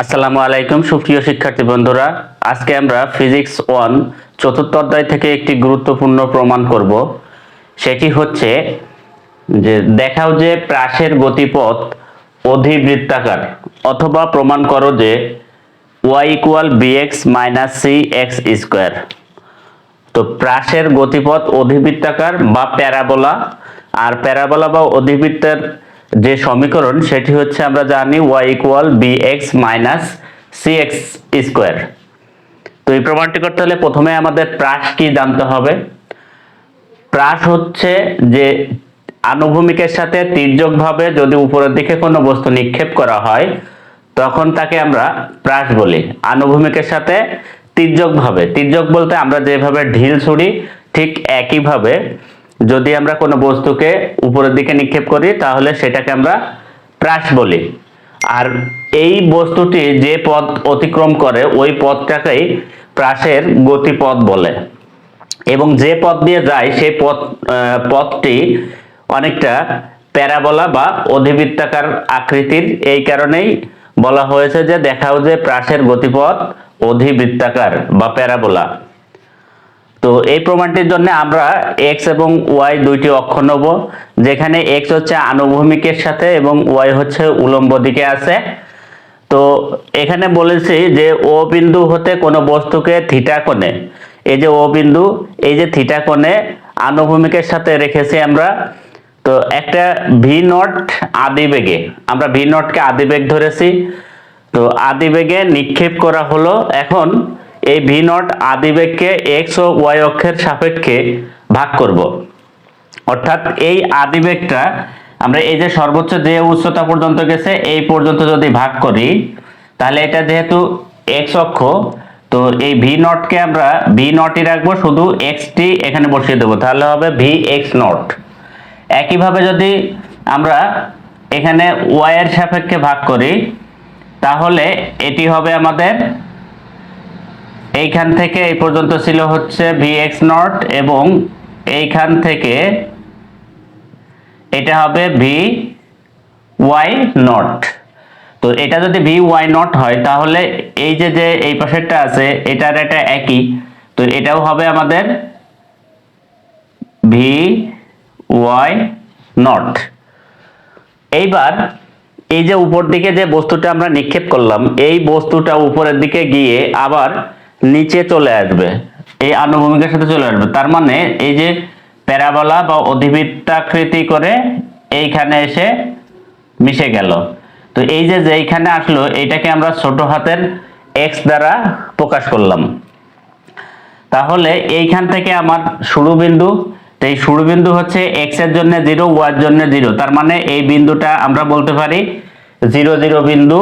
আসসালামু আলাইকুম, সুপ্রিয় শিক্ষার্থী বন্ধুরা। আজকে আমরা ফিজিক্স ওয়ান চতুর্থ অধ্যায় থেকে একটি গুরুত্বপূর্ণ প্রমাণ করব। সেটি হচ্ছে যে দেখাও যে প্রাসের গতিপথ অধিবৃত্তাকার, অথবা প্রমাণ করো যে Y equal B X minus C X square তো প্রাসের গতিপথ অধিবৃত্তাকার বা প্যারাবোলা, আর প্যারাবোলা বা অধিবৃত্তের যে সমীকরণ, সেটি হচ্ছে আমরা জানি Y equal B X minus C X square তো এই প্রমাণটি করতে হলে প্রথমে আমাদের প্রাস কি জানতে হবে। প্রাস হচ্ছে যে আনুভূমিকের সাথে তির্যকভাবে যদি উপরের দিকে কোনো বস্তু নিক্ষেপ করা হয়, তখন তাকে আমরা প্রাস বলি। আনুভূমিকের সাথে তির্যকভাবে, তির্যক বলতে আমরা যেভাবে ঢিল ছুড়ি, ঠিক একইভাবে যদি আমরা কোনো বস্তুকে উপরের দিকে নিক্ষেপ করি, তাহলে সেটাকে আমরা প্রাস বলি। আর এই বস্তুটি যে পথ অতিক্রম করে, ওই পথটাকেই প্রাসের গতিপথ বলে। এবং যে পথ দিয়ে যায়, সেই পথ পথটি অনেকটা প্যারাবোলা বা অধিবৃত্তাকার আকৃতির। এই কারণেই বলা হয়েছে যে দেখাও যে প্রাসের গতিপথ অধিবৃত্তাকার বা প্যারাবোলা। তো এই প্রমাণটির জন্য আমরা এক্স এবং ওয়াই দুইটি অক্ষ নেব, যেখানে এক্স হচ্ছে আনুভূমিকের সাথে এবং ওয়াই হচ্ছে উলম্ব দিকে আছে। তো এখানে বলেছি যে ও বিন্দু হতে কোনো বস্তুকে থিটা কোণে, এই যে ও বিন্দু, এই যে থিটা কোণে আনুভূমিকের সাথে রেখেছি আমরা। তো একটা ভি নট আদিবেগে আমরা ভি নটকে আদিবেগ ধরেছি। তো আদিবেগে নিক্ষেপ করা হলো, এখন এই ভি নট আদিবেগকে এক্স ও ওয়াই অক্ষের সাপেক্ষে ভাগ করব। অর্থাৎ এই আদিবেগটা আমরা এই যে সর্বোচ্চ যে উচ্চতা পর্যন্ত গেছে, এই পর্যন্ত যদি ভাগ করি, তাহলে এটা যেহেতু এক্স অক্ষ, তো এই ভি নটকে আমরা ভি নটই রাখব, শুধু এক্সটি এখানে বসিয়ে দেবো, তাহলে হবে ভি এক্স নট। একইভাবে যদি আমরা এখানে ওয়াই এর সাপেক্ষে ভাগ করি, তাহলে এটি হবে আমাদের এইখান থেকে এই পর্যন্ত ছিল হচ্ছে ভি এক্স নট এবং এইখান থেকে এটা হবে ভি ওয়াই নট তো এটা যদি ভি ওয়াই নট হয়, তাহলে এই যে যে এই পাশেরটা আছে, এটার এটা একই। তো এটাও হবে আমাদের ভি ওয়াই নট এইবার এই যে উপর দিকে যে বস্তুটা আমরা নিক্ষেপ করলাম, এই বস্তুটা উপরের দিকে গিয়ে আবার নিচে চলে আসবে, এই আনুভূমিকের সাথে চলে আসবে। তার মানে এই যে প্যারাবোলা বা অধিবৃত্তাকৃতি করে এইখানে এসে মিশে গেল। তো এই যে যেইখানে আসলো, এইটাকে আমরা ছোট হাতের এক্স দ্বারা প্রকাশ করলাম। তাহলে এইখান থেকে আমার শুরু বিন্দু, তো এই শুরু বিন্দু হচ্ছে এক্সের জন্য জিরো ওয়ার জন্য জিরো। তার মানে এই বিন্দুটা আমরা বলতে পারি জিরো জিরো বিন্দু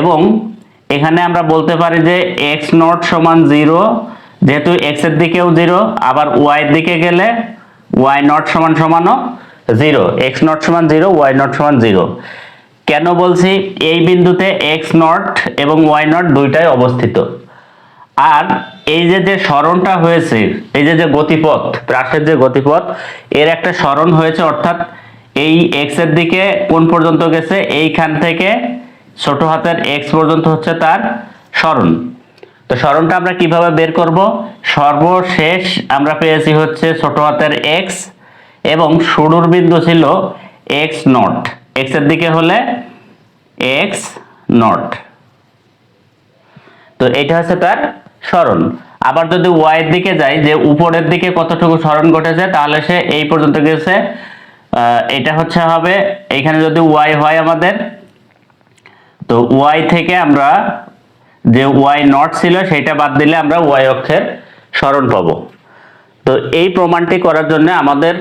এবং এখানে আমরা বলতে পারি যে এক্স নট সমান জিরো যেহেতু এক্সের দিকেও জিরো আবার ওয়াই এর দিকে গেলে ওয়াই নট সমান সমানও জিরো এক্স নট সমান জিরো ওয়াই নট সমান জিরো কেন বলছি? এই বিন্দুতে এক্স নট এবং ওয়াই নট দুইটাই অবস্থিত। আর এই যে যে স্মরণটা হয়েছে, এই যে যে গতিপথ প্রাসের যে গতিপথ, এর একটা স্মরণ হয়েছে, অর্থাৎ এই এক্সের দিকে কোন পর্যন্ত গেছে, এইখান থেকে ছোট হাতের এক্স পর্যন্ত হচ্ছে তার স্মরণ। তো স্মরণটা আমরা কীভাবে বের করব? সর্বশেষ আমরা পেয়েছি হচ্ছে ছোট হাতের এক্স এবং শুরুর বিন্দু ছিল এক্স নট এক্সের দিকে হলে এক্স নট তো এটা হচ্ছে তার স্মরণ। আবার যদি ওয়াই এর দিকে যাই, যে উপরের দিকে কতটুকু স্মরণ ঘটেছে, তাহলে সে এই পর্যন্ত গেছে। এটা হচ্ছে হবে, এখানে যদি ওয়াই হয় আমাদের তো ওয়াই থেকে আমরা যে ওয়াই নট ছিল সেটা বাদ দিলে আমরা ওয়াই অক্ষের স্মরণ পাবো। তো এই প্রমাণটি করার জন্য আমাদের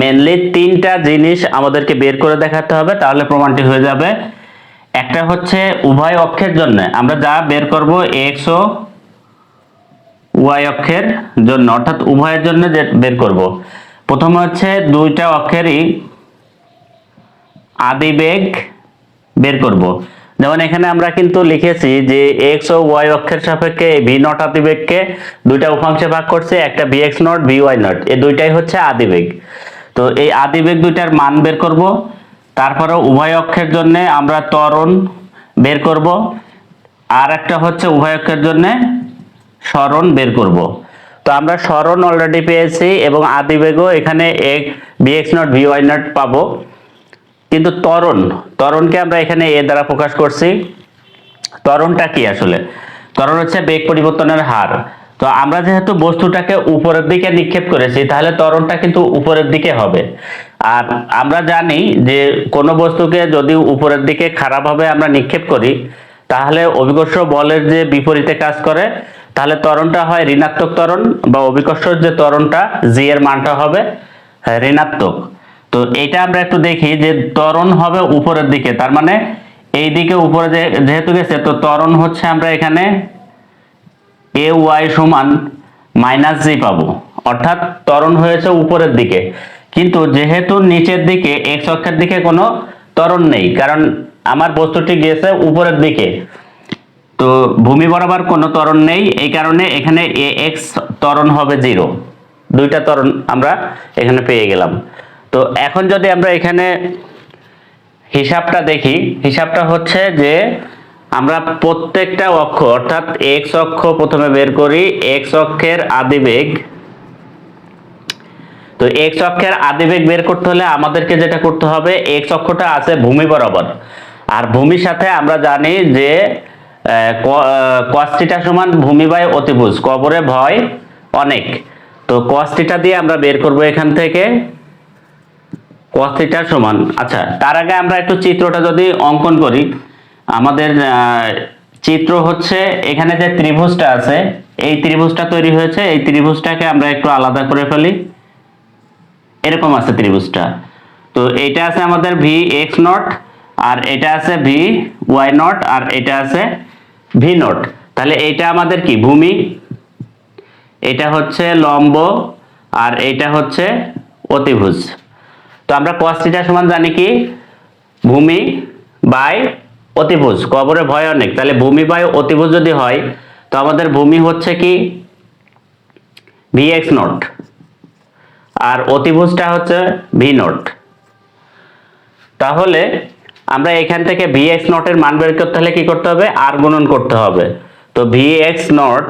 মেনলি তিনটা জিনিস আমাদেরকে বের করে দেখাতে হবে, তাহলে প্রমাণটি হয়ে যাবে। একটা হচ্ছে উভয় অক্ষের জন্য, আমরা যা বের করব এক্স ও ওয়াই অক্ষের জন্য, অর্থাৎ উভয়ের জন্য যে বের করব। প্রথমে হচ্ছে দুইটা অক্ষেরই আদিবেগ বের করব। যেমন এখানে আমরা কিন্তু লিখেছি যে এক্স ও ওয়াই অক্ষের সাপেক্ষে ভি নট আদিবেগকে দুইটা উপাংশে ভাগ করছে, একটা V X nought V Y nought এই দুইটাই হচ্ছে আদিবেগ। তো এই আদিবেগ দুইটার মান বের করব। তারপরে উভয় অক্ষের জন্য আমরা ত্বরণ বের করব। আর একটা হচ্ছে উভয় অক্ষের জন্য স্মরণ বের করব। তো আমরা স্মরণ অলরেডি পেয়েছি এবং আদিবেগও এখানে এক B X nought V Y nought পাবো। কিন্তু ত্বরণ, ত্বরণকে আমরা এখানে এ দ্বারা প্রকাশ করছি। ত্বরণটা কি আসলে? ত্বরণ হচ্ছে বেগ পরিবর্তনের হার। তো আমরা যেহেতু বস্তুটাকে উপরের দিকে নিক্ষেপ করেছি, তাহলে ত্বরণটা কিন্তু উপরের দিকে হবে। আর আমরা জানি যে কোনো বস্তুকে যদি উপরের দিকে খারাপভাবে আমরা নিক্ষেপ করি, তাহলে অভিকর্ষ বলের যে বিপরীতে কাজ করে, তাহলে ত্বরণটা হয় ঋণাত্মক ত্বরণ বা অভিকর্ষর যে ত্বরণটা জি এর মানটা হবে ঋণাত্মক। তো এটা আমরা একটু দেখি যে ত্বরণ হবে উপরের দিকে, তার মানে এই দিকে উপরে যেহেতু গেছে, তো ত্বরণ হচ্ছে আমরা এখানে এ ওয়াই সমান মাইনাস জি পাবো। অর্থাৎ ত্বরণ হয়েছে উপরের দিকে। কিন্তু যেহেতু নিচের দিকে, এক্স অক্ষের দিকে কোনো ত্বরণ নেই, কারণ আমার বস্তুটি গিয়েছে উপরের দিকে। তো ভূমি বরাবর কোনো ত্বরণ নেই, এই কারণে এখানে এ এক্স ত্বরণ হবে জিরো। দুইটা ত্বরণ আমরা এখানে পেয়ে গেলাম। তো এখন যদি আমরা এখানে হিসাবটা দেখি, হিসাবটা হচ্ছে যে আমরা প্রত্যেকটা অক্ষ, অর্থাৎ এক্স অক্ষ প্রথমে বের করি এক্স অক্ষের আদিবেগ। তো এক্স অক্ষের আদিবেগ বের করতে হলে আমাদেরকে যেটা করতে হবে এক্স অক্ষটা আছে ভূমি বরাবর। আর ভূমির সাথে আমরা জানি যে কস্টিটা সমান ভূমি বাই অতিভুজ, কবরে ভয় অনেক। তো কস্টিটা দিয়ে আমরা বের করব এখান থেকে। কস্টিটা সমান। আচ্ছা তার আগে আমরা একটু চিত্রটা যদি অঙ্কন করি, আমাদের চিত্র হচ্ছে এখানে যে ত্রিভুজটা আছে, এই ত্রিভুজটা তৈরি হয়েছে, এই ত্রিভুজটাকে আমরা একটু আলাদা করে ফেলি। এরকম আছে ত্রিভুজটা। তো এটা আছে আমাদের ভি এক্স নট আর এটা আছে ভি ওয়াই নট আর এটা আছে ভি নট তাহলে এটা আমাদের কি, ভূমি? এটা হচ্ছে লম্ব, আর এটা হচ্ছে অতিভুজ। আমরা cos থিটা সমান জানি কি? ভূমি বাই অতিভুজ। কবরে ভয় অনেক। তাহলে ভূমি বাই অতিভুজ যদি হয়, তো আমাদের ভূমি হচ্ছে কি? ভি এক্স নট আর অতিভুজটা হচ্ছে ভি নট তাহলে আমরা এখান থেকে ভি এক্স নটের মান বের করতে হলে কি করতে হবে? আর গুণন করতে হবে। তো ভি এক্স নট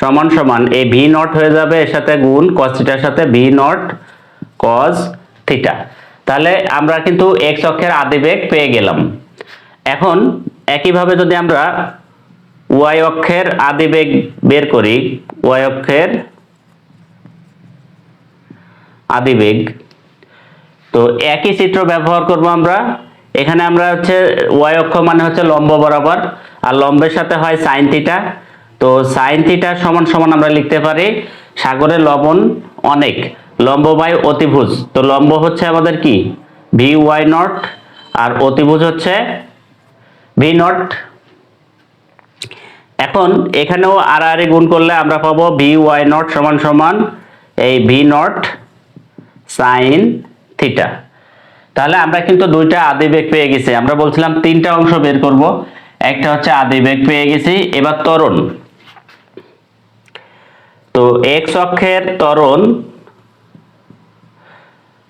সমান সমান এই ভি নট হয়ে যাবে এর সাথে গুণ কস থিটার সাথে ভি নট কস থিটা তাহলে আমরা কিন্তু এক্স অক্ষের আদিবেগ পেয়ে গেলাম। এখন একইভাবে যদি আমরা ওয়াই অক্ষের আদিবেগ বের করি ওয়াই অক্ষের আদিবেগ তো একই চিত্র ব্যবহার করব আমরা। এখানে আমরা হচ্ছে ওয়াই অক্ষ মানে হচ্ছে লম্ব বরাবর, আর লম্বের সাথে হয় সাইন থিটা তো সাইন থিটা সমান সমান আমরা লিখতে পারি সাগরের লবণ অনেক। লম্ব বাই অতিভুজ। তো লম্ব হচ্ছে আমাদের কি? ভি ওয়াই নট আর অতিভুজ হচ্ছে ভি নট। এখন এখানেও আর আর গুণ করলে আমরা পাবো ভি ওয়াই নট সমান সমান এই ভি নট সাইন থিটা। তাহলে আমরা কিন্তু দুইটা আদি বেগ পেয়ে গেছি। আমরা বলছিলাম তিনটা অংশ বের করব। একটা হচ্ছে আদি বেগ পেয়ে গেছি, এবার ত্বরণ। তো এক্স অক্ষের ত্বরণ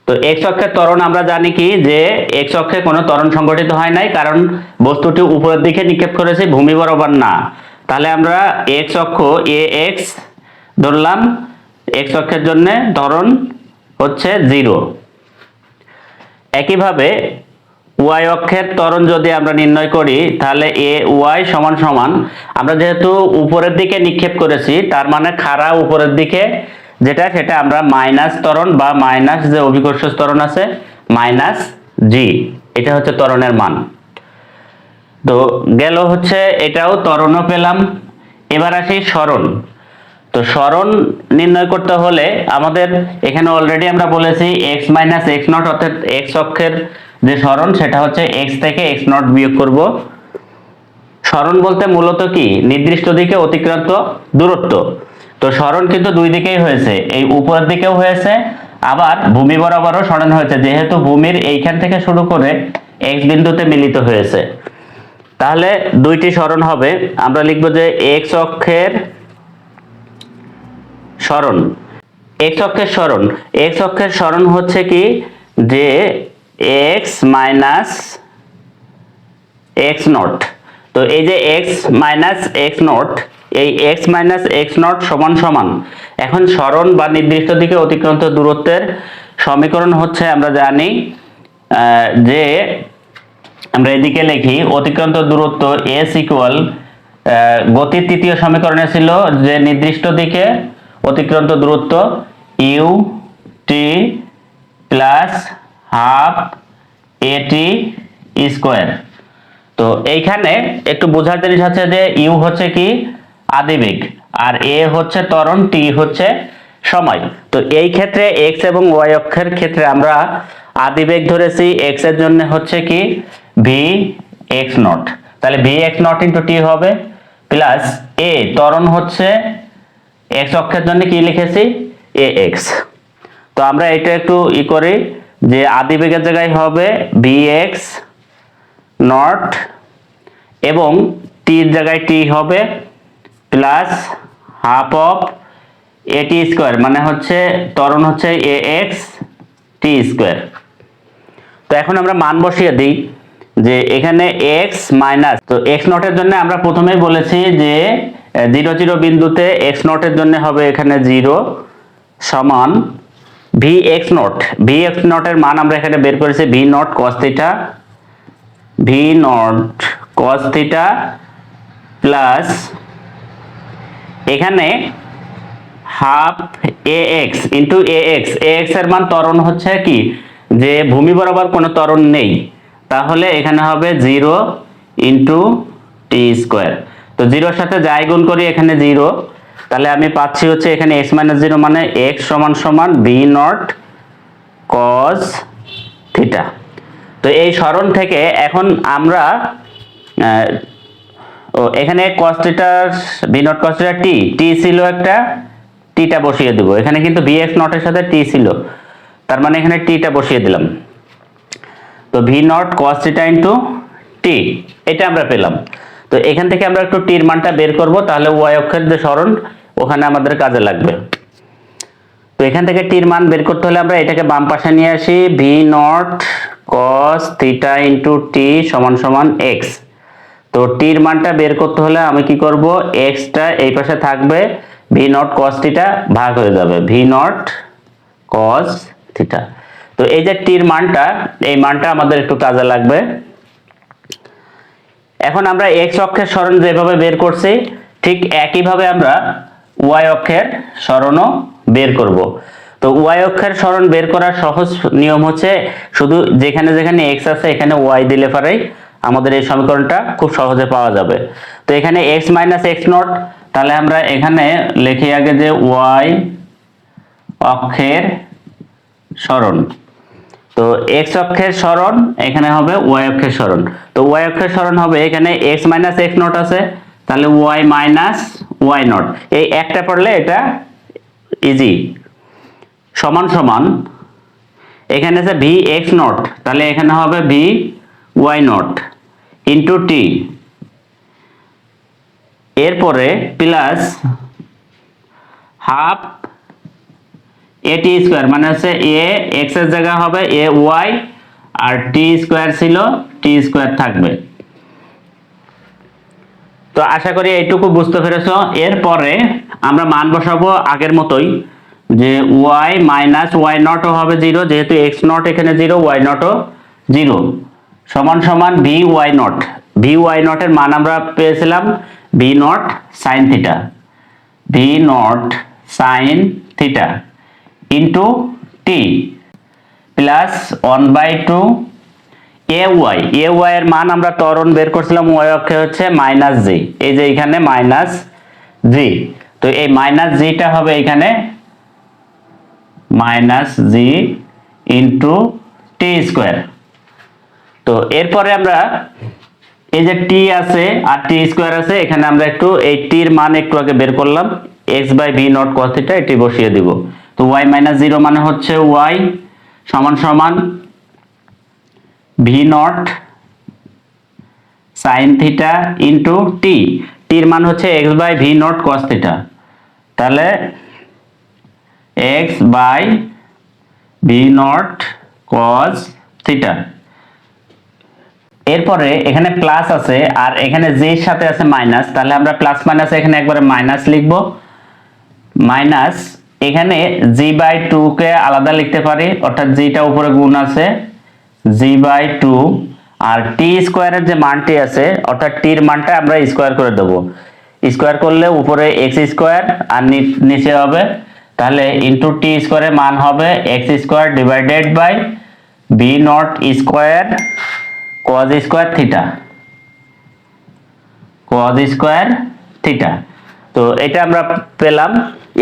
তো এক্স অক্ষের ত্বরণ আমরা জানি কি? যে এক্স অক্ষে কোনো ত্বরণ সংগঠিত হয় নাই, কারণ বস্তুটি উপরের দিকে নিক্ষেপ করেছে, ভূমি বরাবর না। তাহলে আমরা এক্স অক্ষ এ এক্স ধরলাম। এক্স অক্ষের জন্য ত্বরণ হচ্ছে জিরো। একইভাবে ওয়াই অক্ষের ত্বরণ যদি আমরা নির্ণয় করি, তাহলে এ ওয়াই সমান সমান, আমরা যেহেতু উপরের দিকে নিক্ষেপ করেছি, তার মানে খাড়া উপরের দিকে যেটা, সেটা আমরা মাইনাস ত্বরণ বা মাইনাস যে অভিকর্ষ ত্বরণ আছে, মাইনাস জি এটা হচ্ছে ত্বরণের মান। তো গেল হচ্ছে, এটাও ত্বরণও পেলাম। এবার আসি স্মরণ। তো স্মরণ নির্ণয় করতে হলে আমাদের এখানে অলরেডি আমরা বলেছি এক্স মাইনাস এক্স নট অর্থাৎ এক্স অক্ষের যে স্মরণ, সেটা হচ্ছে এক্স থেকে এক্স নট বিয়োগ করব। স্মরণ বলতে মূলত কি? নির্দিষ্ট দিকে অতিক্রান্ত দূরত্ব। তো স্মরণ কিন্তু দুই দিকেই হয়েছে। এই উপরের দিকেও হয়েছে, আবার ভূমি বরাবরও স্মরণ হয়েছে। যেহেতু ভূমির এইখান থেকে শুরু করে এক্স বিন্দুতে মিলিত হয়েছে। তাহলে দুইটি স্মরণ হবে। আমরা লিখব যে এক্স অক্ষের স্মরণ। এক্স অক্ষের স্মরণ। এক্স অক্ষের স্মরণ হচ্ছে কি? যে এক্স মাইনাস এক্স নট তো এই যে এক্স মাইনাস এক্স নট এই এক্স মাইনাস এক্স নট সমান সমান। এখন সরণ বা নির্দিষ্ট দিকে অতিক্রান্ত দূরত্বের সমীকরণ হচ্ছে আমরা জানি যে আমরা এদিকে লিখি, অতিক্রান্ত দূরত্ব এস ইকুয়াল গতির তৃতীয় সমীকরণে ছিল যে নির্দিষ্ট দিকে অতিক্রান্ত দূরত্ব u t plus half a t square তো এইখানে একটু বোঝার জিনিস হচ্ছে যে ইউ হচ্ছে কি? আদিবেগ। আর এ হচ্ছে ত্বরণ, টি হচ্ছে সময়। তো এই ক্ষেত্রে এক্স এবং ওয়াই অক্ষের ক্ষেত্রে আমরা আদিবেগ ধরেছি এক্সের জন্য হচ্ছে কি? ভি এক্স নট তাহলে v x naught into t হবে প্লাস এ ত্বরণ হচ্ছে এক্স অক্ষের জন্য কি লিখেছি? এ এক্স তো আমরা এটা একটু ই করি যে আদিবেগের জায়গায় হবে ভি এক্স নট এবং টির জায়গায় টি হবে plus half of a t square মানে হচ্ছে ত্বরণ হচ্ছে এ এক্স টি স্কোয়ার। তো এখন আমরা মান বসিয়ে দিই যে এখানে এক্স মাইনাস, তো এক্স নটের জন্য আমরা প্রথমেই বলেছি যে জিরো জিরো বিন্দুতে এক্স নটের জন্য হবে এখানে জিরো সমান v x naught. V x নটের মান আমরা এখানে বের করেছি v naught cos theta, v naught cos theta plus এখানে half a x into a x a এক্সের মান ত্বরণ হচ্ছে কি? যে ভূমি বরাবর কোনো ত্বরণ নেই। তাহলে এখানে হবে জিরো ইন্টু টি স্কোয়ার তো জিরোর সাথে যাই গুণ করি এখানে জিরো তাহলে আমি পাচ্ছি হচ্ছে এখানে এক্স মাইনাস জিরো মানে এক্স সমান সমান বি নট কজ থিটা তো এই স্মরণ থেকে এখন আমরা ও, এখানে cos থিটার v naught cos theta t t ছিল একটা টিটা বসিয়ে দেবো। এখানে কিন্তু ভি এক্স নটের সাথে টি ছিল। তার মানে এখানে টিটা বসিয়ে দিলাম। তো v naught cos theta into t এটা আমরা পেলাম। তো এখান থেকে আমরা একটু টির মানটা বের করব, তাহলে ওয়াই অক্ষের যে স্মরণ ওখানে আমাদের কাজে লাগবে। তো এখান থেকে টির মান বের করতে হলে আমরা এটাকে বাম পাশে নিয়ে আসি v naught cos theta into t সমান সমান এক্স তো টির মানটা বের করতে হলে আমি কি করব? এক্সটা এই পাশে থাকবে ভি নট কস থিটা ভাগ হয়ে যাবে। ভি নট কস থিটা তো এই যে টির মানটা, এই মানটা আমাদের একটু কাজে লাগবে। এখন আমরা এক্স অক্ষের স্মরণ যেভাবে বের করছি, ঠিক একইভাবে আমরা ওয়াই অক্ষের স্মরণও বের করব। তো ওয়াই অক্ষের স্মরণ বের করার সহজ নিয়ম হচ্ছে, শুধু যেখানে যেখানে এক্স আছে, এখানে ওয়াই দিলে পারেই আমাদের এই সমীকরণটা খুব সহজে পাওয়া যাবে। তো এখানে এক্স মাইনাস এক্স নট তাহলে আমরা এখানে লিখি আগে যে ওয়াই অক্ষের স্মরণ তো এক্স অক্ষের স্মরণ এখানে হবে ওয়াই অক্ষের স্মরণ তো ওয়াই অক্ষের স্মরণ হবে এখানে এক্স মাইনাস এক্স নট আছে, তাহলে ওয়াই মাইনাস ওয়াই নট এই একটা পড়লে এটা ইজি সমান সমান, এখানে আছে ভি এক্স নট তাহলে এখানে হবে v y naught into t এরপরে plus half a t square মানে হচ্ছে এ এক্সের জায়গা হবে A Y R T square ছিল টি স্কোয়ার থাকবে। তো আশা করি এইটুকু বুঝতে পেরেছ। এরপরে আমরা মান বসাবো আগের মতোই যে ওয়াই মাইনাস ওয়াই নটও হবে জিরো যেহেতু এক্স নট এখানে জিরো ওয়াই নটও জিরো সমান সমান v y naught. V y নটের মান আমরা পেয়েছিলাম v naught sine theta. V naught sine theta into t plus one by two a y. A y এর মান আমরা ত্বরণ বের করছিলাম ওয়াই অক্ষে হচ্ছে মাইনাস জি। এই যে এখানে মাইনাস জি। তো এই মাইনাস জিটা হবে এখানে minus g into t square. তো এরপরে আমরা এই যে টি আছে আর টি স্কোয়ার আছে, এখানে আমরা একটু এই টির মান একটু আগে বের করলাম। X by v naught cos এটি বসিয়ে দিব। তো ওয়াই মাইনাস জিরো মানে হচ্ছে ওয়াই সমান সমান v naught sine theta into t টির মান হচ্ছে x by v naught cos theta তাহলে x by v naught cos theta এরপরে এখানে প্লাস আছে, আর এখানে যের সাথে আছে মাইনাস তাহলে আমরা প্লাস মাইনাস এখানে একবারে মাইনাস লিখব। মাইনাস এখানে জি বাই টু কে আলাদা লিখতে পারি, অর্থাৎ জিটা উপরে গুণ আছে জি বাই টু আর টি স্কোয়ারের যে মানটি আছে, অর্থাৎ টির মানটা আমরা স্কোয়ার করে দেবো। স্কোয়ার করলে উপরে এক্স স্কোয়ার আর নিচে হবে, তাহলে ইন্টু টি স্কোয়ারের মান হবে x square divided by v naught square cos square theta cos square theta তো এটা আমরা পেলাম।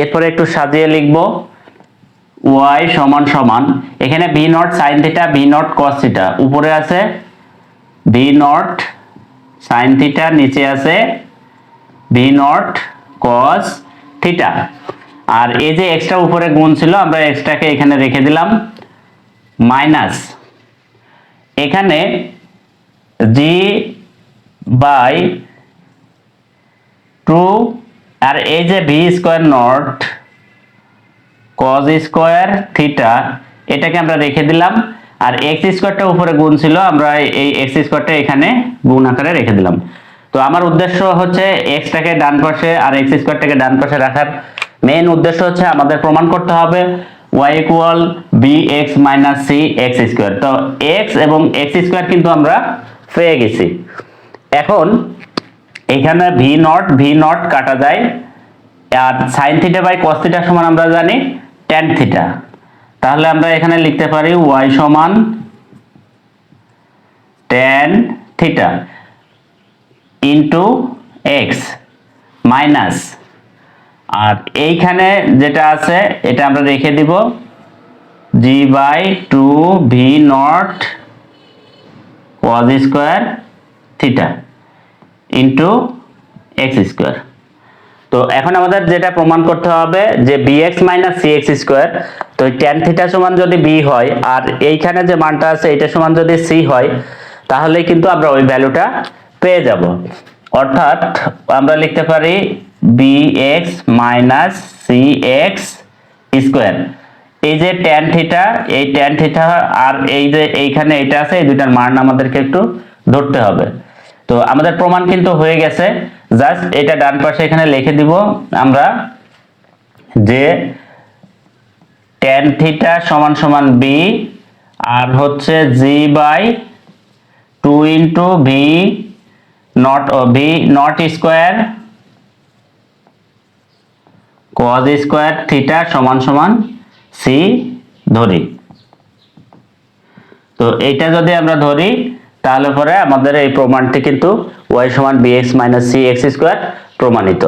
এরপরে একটু সাজিয়ে লিখব। ওয়াই সমান সমান। এখানে v naught sine theta v naught cos theta উপরে আছে ভি নট সাইন থিটা নিচে আছে ভি নট কস থিটা আর এই যে এক্সট্রা উপরে গুণ ছিল, আমরা এক্সট্রাকে এখানে রেখে দিলাম। মাইনাস এখানে জি বাই টু আর এই যে v square naught cos square theta, এটাকে আমরা রেখে দিলাম। আর এক্স স্কোয়ারটা উপরে গুণ ছিল, আমরা এই এক্স স্কোয়ারটা এখানে গুণ আকারে রেখে দিলাম। তো আমার উদ্দেশ্য হচ্ছে এক্সটাকে ডান পাশে আর এক্স স্কোয়ারটাকে ডান পাশে রাখার। মেইন উদ্দেশ্য হচ্ছে আমাদের প্রমাণ করতে হবে y equal b x minus c x square তো এক্স এবং এক্স স্কোয়ার কিন্তু আমরা পেয়ে গেছি। এখন এখানে ভি নট ভি নট কাটা যায়, আর sine theta by cos theta সমান আমরা জানি ট্যান থিটা তাহলে আমরা এখানে লিখতে পারি ওয়াই সমান tan theta into x minus আর এইখানে যেটা আছে, এটা আমরা রেখে দিব g by two v naught cos square theta into x square. তো এখন আমাদের যেটা প্রমাণ করতে হবে যে b x minus c x square তো ট্যান থিটা সমান যদি বি হয়, আর এইখানে যে মানটা আছে এটা সমান যদি সি হয়, তাহলে কিন্তু আমরা ওই ভ্যালুটা পেয়ে যাব। অর্থাৎ আমরা লিখতে পারি b x minus c x square এই যে ট্যান থিটা এই ট্যান থিটা আর এই যে এইখানে এটা আছে, এই দুইটার মান আমাদেরকে একটু ধরতে হবে। তো আমাদের প্রমাণ কিন্তু হয়ে গেছে। জাস্ট এটা ডান পাশে এখানে লিখে দিব আমরা যে ট্যান থিটা সমান সমান বি আর হচ্ছে g by two into v naught v naught square cos square theta সমান সমান সি ধরি। তো এইটা যদি আমরা ধরি, তাহলে পরে আমাদের এই প্রমাণটি কিন্তু ওয়াই সমান b x minus c x square প্রমাণিত।